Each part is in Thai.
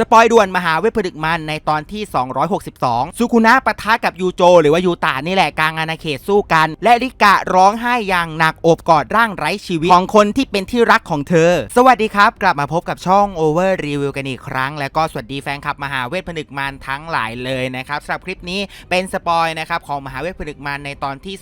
สปอยด่วนมหาเวทผดึกมันในตอนที่ 262 สุคุนะปะทะกับยูโจ หรือว่ายูตานี่แหละกลางอาณาเขตสู้กัน และริกะร้องไห้อย่างหนักโอบกอดร่างไร้ชีวิตของคนที่เป็นที่รักของเธอ สวัสดีครับ กลับมาพบกับช่อง Over Review กันอีกครั้ง แล้วก็สวัสดีแฟนคลับมหาเวทผนึกมันทั้งหลายเลยนะครับสำหรับคลิปนี้เป็นสปอยนะครับของมหาเวทผนึกมันในตอนที่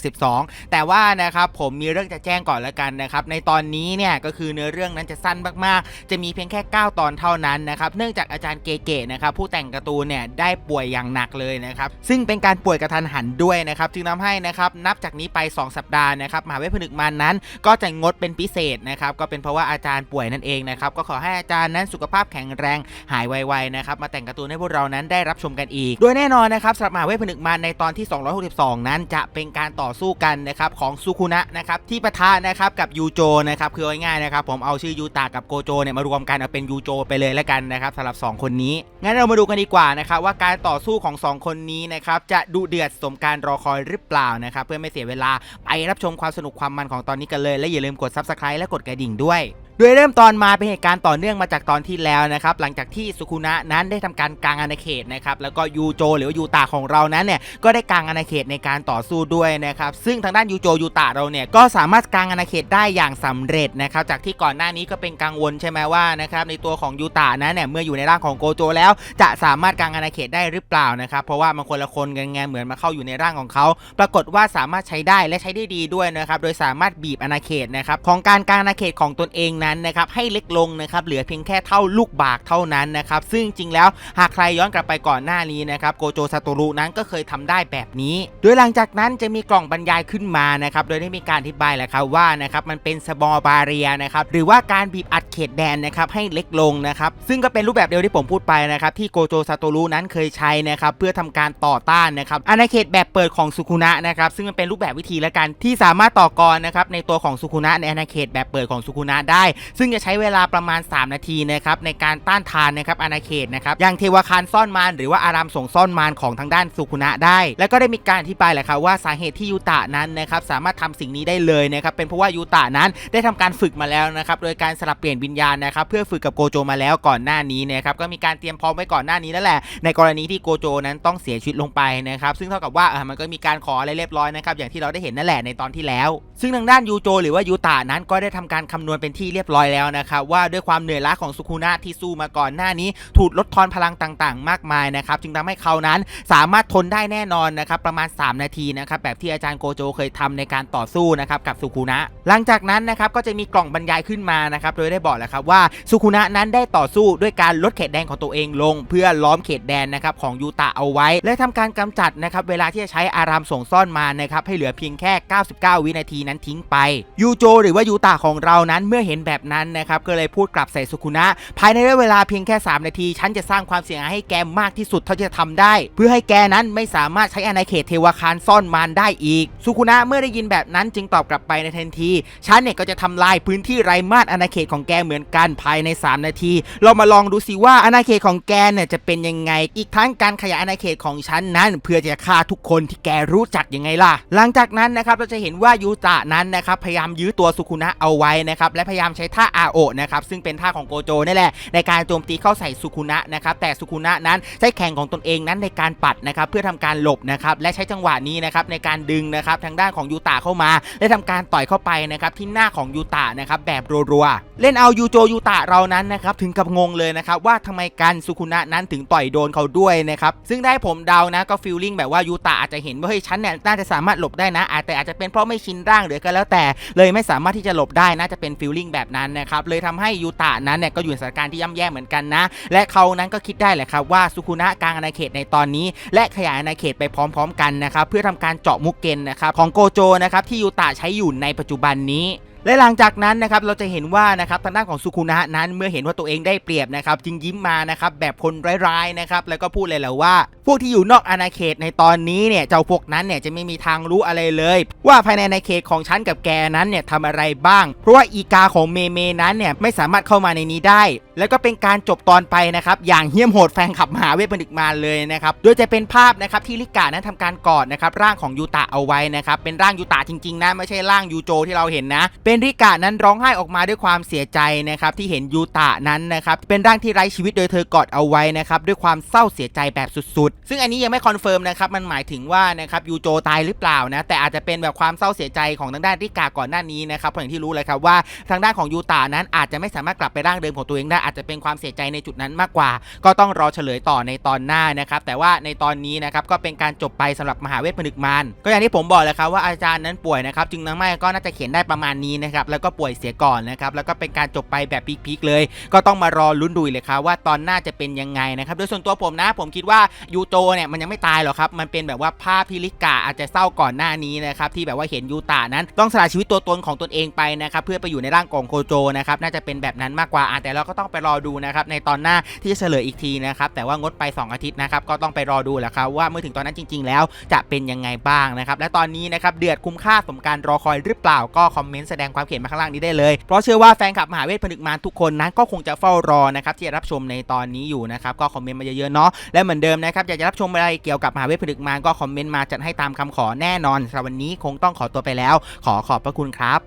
262 แต่ว่านะครับผมมีเรื่องจะแจ้งก่อนละกันนะครับในตอนนี้เนี่ยก็คือเนื้อเรื่องนั้นจะสั้นมากๆ จะมีเพียงแค่ 9 ตอนเท่านั้นนะครับเนื่องจากอาจารย์เก๋ๆนะครับผู้แต่งการ์ตูนเนี่ยได้ป่วยอย่างหนักเลยนะครับซึ่งเป็นการป่วยกระทันหันด้วยนะครับจึงทำให้นะครับนับจากนี้ไป 2 สัปดาห์นะครับมหาเวทผนึกมันนั้น ก็จะงดเป็นพิเศษนะครับก็เป็นเพราะว่าอาจารย์ป่วยนั่นเองนะครับก็ขอให้อาจารย์นั้นสุขภาพแข็งแรงหายไวๆนะครับมาแต่งการ์ตูนให้พวกเรานั้นได้รับชมกันอีก โดยแน่นอนนะครับสำหรับมหาเวทผนึกมันในตอนที่ 262 นั้น จะเป็นการต่อสู้กันนะครับของซูคุนะนะครับที่ปะทะนะครับกับยูโจนะครับคือง่ายๆนะครับผมเอาชื่อยูตากับโกโจเนี่ยมารวมกันเอาเป็นยูโจไปเลยแล้วกันนะครับสำหรับสองคนนี้ งั้นเรามาดูกันดีกว่านะครับว่าการต่อสู้ของสองคนนี้นะครับจะดูเดือดสมการรอคอยหรือเปล่านะครับเพื่อไม่เสียเวลาไปรับชมความสนุกความมันของตอนนี้กันเลยและอย่าลืมกด subscribe และกดกระดิ่งด้วย โดยเริ่มตอนมาเป็นเหตุการณ์ต่อเนื่องมาจากตอนที่แล้วนะครับหลังจากที่สุคุนะนั้นได้ทำการกางอาณาเขตนะครับแล้วก็ยูโจหรือว่ายูตาของเรานั้นเนี่ยก็ได้กางอาณาเขตในการต่อสู้ด้วยนะครับซึ่งทางด้านยูโจยูตาเราเนี่ยก็สามารถกางอาณาเขตได้อย่างสำเร็จนะครับจากที่ก่อนหน้านี้ก็เป็นกังวลใช่ไหมว่านะครับในตัวของยูตานั้นเนี่ยเมื่ออยู่ในร่างของโกโจแล้ว จะสามารถกางอาณาเขตได้หรือเปล่านะครับเพราะว่ามันคนละคนกันไงเหมือนมาเข้าอยู่ในร่างของเขา ปรากฏว่าสามารถใช้ได้และใช้ได้ดีด้วยนะครับโดยสามารถบีบอาณาเขตนะครับของการกางอาณาเขตของตนเองนั้นนะครับให้เล็กลงนะครับเหลือเพียงแค่เท่าลูกบากเท่านั้นนะครับซึ่งจริงแล้วหากใครย้อนกลับไปก่อนหน้านี้นะครับโกโจซาโตรุนั้นก็เคยทำได้แบบนี้ โดยหลังจากนั้นจะมีกล่องบรรยายขึ้นมานะครับโดยได้มีการอธิบายแหละครับว่านะครับมันเป็นสบอบาเรียนะครับหรือว่าการบีบอัดเขตแดนนะครับให้เล็กลงนะครับซึ่งก็เป็นรูปแบบเดียวที่ผมพูดไปนะครับที่โกโจซาโตรุนั้นเคยใช้นะครับเพื่อทำการต่อต้านนะครับอาณาเขตแบบเปิดของสุคุนะนะครับซึ่งมันเป็นรูปแบบวิธีละกันที่สามารถต่อกรนะครับในตัวของสุคุนะในอาณาเขตแบบเปิดของสุคุนะได้ซึ่งจะใช้เวลาประมาณ 3 นาทีนะครับในการต้านทานนะครับอาณาเขตนะครับอย่างเทวคารซ่อนมารหรือว่าอารามส่งซ่อนมารของทางด้านสุคุนะได้ แล้วก็ได้มีการอธิบายแหละครับว่าสาเหตุที่ยูตะนั้นนะครับสามารถทำสิ่งนี้ได้เลยนะครับเป็นเพราะว่ายูตะนั้นได้ทำการฝึกมาแล้วนะครับโดยการสลับเปลี่ยนวิญญาณนะครับเพื่อฝึกกับโกโจมาแล้วก่อนหน้านี้นะครับก็มีการเตรียมพร้อมไว้ก่อนหน้านี้แล้วแหละ ในกรณีที่โกโจนั้นต้องเสียชีวิตลงไปนะครับซึ่งเท่ากับว่ามันก็มีการขออะไรเรียบร้อยนะครับอย่างที่เราได้เห็นนั่นแหละในตอนที่แล้ว ซึ่งทางด้านยูโจ หรือว่ายูตะนั้นก็ได้ทำการคำนวณเป็นที่เรียบร้อยแล้วนะครับว่าด้วยความเหนื่อยล้าของสุคุนะที่สู้มาก่อนหน้านี้ ถูกลดทอนพลังต่างๆ มากมายนะครับจึงทำให้เขานั้นสามารถทนได้แน่นอนนะครับประมาณ 3 นาทีนะครับแบบที่อาจารย์โกโจเคยทำในการต่อสู้นะครับกับสุคุนะหลังจากนั้นนะครับก็จะมีกล่องบรรยายขึ้นมานะครับโดยได้บอกแล้วครับว่าสุคุนะนั้นได้ต่อสู้ด้วยการลดเขตแดนของตัวเองลง เพื่อล้อมเขตแดนนะครับของยูตะเอาไว้ และทำการกำจัดนะครับเวลาที่จะใช้อารามส่งซ่อนมานะครับให้เหลือเพียงแค่ 99 วินาทีนั้นทิ้งไปยูโจ หรือว่ายูตะของเรานั้นเมื่อเห็นแบบนั้นนะครับก็เลยพูดกลับใส่สุคุนะ ภายในระยะเวลาเพียงแค่ 3 นาที ฉันจะสร้างความเสียหายให้แกมากที่สุดเท่าที่จะทำได้ เพื่อให้แกนั้นไม่สามารถใช้อาณาเขตเทวคารซ่อนมารได้อีก สุคุนะเมื่อได้ยินแบบนั้นจึงตอบกลับไปในทันที ฉันเนี่ยก็จะทำลายพื้นที่ไร้มาตรอาณาเขตของแกเหมือนกันภายใน 3 นาที เรามาลองดูสิว่าอาณาเขตของแกเนี่ยจะเป็นยังไง อีกทั้งการขยายอาณาเขตของฉันนั้น เพื่อจะฆ่าทุกคนที่แกรู้จักยังไงล่ะ หลังจากนั้นนะครับเราจะเห็นว่ายูตะนั้นนะครับพยายามยื้อตัวสุคุนะเอาไว้นะครับและพยายามใช้ท่าอาโอนะครับซึ่งเป็นท่าของโกโจนี่แหละในการโจมตีเข้าใส่สุคุนะนะครับแต่สุคุนะนั้นใช้แข่งของตนเองนั้นในการปัดนะครับเพื่อทำการหลบนะครับและใช้จังหวะนี้นะครับในการดึงนะครับทางด้านของยูตะเข้ามา และทำการต่อยเข้าไปนะครับที่หน้าของยูตะนะครับแบบรัวๆเล่นเอายูโจยูตะเรานั้นนะครับถึงกับงงเลยนะครับว่าทำไมกันสุคุนะนั้นถึงต่อยโดนเขาด้วยนะครับซึ่งได้ผมเดานะก็ฟีลลิ่งแบบว่ายูตะอาจจะเห็นว่าเฮ้ยฉันเนี่ยน่าจะสามารถหลบได้นะอาจแต่อาจจะเป็นเพราะไม่ชินร่างหรือก็แล้วแต่ เลยไม่สามารถที่จะหลบได้น่าจะเป็นฟีลลิ่งแบบนั้นนะครับเลยทำให้ยูตะนั้นเนี่ยก็อยู่ในสถานการณ์ที่ย่ำแย่เหมือนกันนะ และเขานั้นก็คิดได้แหละครับว่าสุคุนะกลางอาณาเขตในตอนนี้ และขยายอาณาเขตไปพร้อม ๆ กันนะครับเพื่อทำการเจาะมุกเกนนะครับของโกโจนะครับที่ยูตะใช้อยู่ในปัจจุบันนี้ และหลังจากนั้นนะครับเราจะเห็นว่านะครับทางด้านของสุคุนะนั้นเมื่อเห็นว่าตัวเองได้เปรียบนะครับจึงยิ้มมานะครับแบบคนร้ายๆนะครับแล้วก็พูดเลยแหละว่า พวกที่อยู่นอกอาณาเขตในตอนนี้เนี่ยเจ้าพวกนั้นเนี่ยจะไม่มีทางรู้อะไรเลย ว่าภายในอาณาเขตของฉันกับแกนั้นเนี่ยทำอะไรบ้าง เพราะว่าอีกาของเมเมนั้นเนี่ยไม่สามารถเข้ามาในนี้ได้แล้วก็เป็นการจบตอนไปนะครับอย่างเหี้ยมโหดแฟนขับมหาเวทผนึกมารเลยนะครับโดยจะเป็นภาพนะครับที่ลิกานั้นทำการกอดนะครับร่างของยูตะเอาไว้นะครับเป็นร่างยูตะจริงๆนะไม่ใช่ร่างยูโจที่เราเห็นนะ เป็นริกะนั้นร้องไห้ออกมาด้วยความเสียใจนะครับที่เห็นยูตะนั้นนะครับเป็นร่างที่ไร้ชีวิตโดยเธอกอดเอาไว้นะครับด้วยความเศร้าเสียใจแบบสุดๆ ซึ่งอันนี้ยังไม่คอนเฟิร์มนะครับมันหมายถึงว่านะครับยูโจตายหรือเปล่านะแต่อาจจะเป็นแบบความเศร้าเสียใจของทางด้านริกะก่อนหน้านี้นะครับเพราะอย่างที่รู้เลยครับว่าทางด้านของยูตะนั้นอาจจะไม่สามารถกลับไปร่างเดิมของตัวเองได้อาจจะเป็นความเสียใจในจุดนั้นมากกว่า ก็ต้องรอเฉลยต่อในตอนหน้านะครับแต่ว่าในตอนนี้นะครับก็เป็นการจบไปสำหรับมหาเวทผนึกมารก็อย่างที่ผมบอกเลยครับว่าอาจารย์นั้นป่วยนะครับจึงนังไม่ก็น่าจะเขียนได้ประมาณนี้นะครับแล้วก็ป่วยเสียก่อนนะครับแล้วก็เป็นการจบไปแบบพีคๆเลย ก็ต้องมารอลุ้นดูเลยครับว่าตอนหน้าจะเป็นยังไงนะครับโดยส่วนตัวผมนะ ผมคิดว่ายูโตเนี่ยมันยังไม่ตายหรอกครับมันเป็นแบบว่าภาพพิลิกาอาจจะเศร้าก่อนหน้านี้นะครับที่แบบว่าเห็นยูตานั้น ต้องสละชีวิตตัวตนของตนเองไปนะครับเพื่อไปอยู่ในร่างของโคโจนะครับน่าจะเป็นแบบนั้นมากกว่าแต่เราก็ต้องไปรอดูนะครับในตอนหน้าที่จะเฉลยอีกทีนะครับแต่ว่างดไป 2 อาทิตย์นะครับก็ต้องไปรอดูแหละครับว่าเมื่อถึงตอนนั้นจริง ๆ แล้วจะเป็นยังไงบ้างนะครับและตอนนี้นะครับเดือดคุ้มค่าสมการรอคอยหรือเปล่าก็คอมเมนต์แสดงความเห็นมาข้างล่างนี้ได้เลย เพราะเชื่อว่าแฟนคลับมหาเวทผนึกมารทุกคนนั้นก็คงจะเฝ้ารอนะครับที่จะรับชมในตอนนี้อยู่นะครับก็คอมเมนต์มาเยอะๆเนาะและเหมือนเดิมนะครับอยากจะรับชมอะไรเกี่ยวกับมหาเวทผนึกมารก็คอมเมนต์มาจัดให้ตามคำขอแน่นอนสำหรับวันนี้คงต้องขอตัวไปแล้ว ขอขอบพระคุณครับ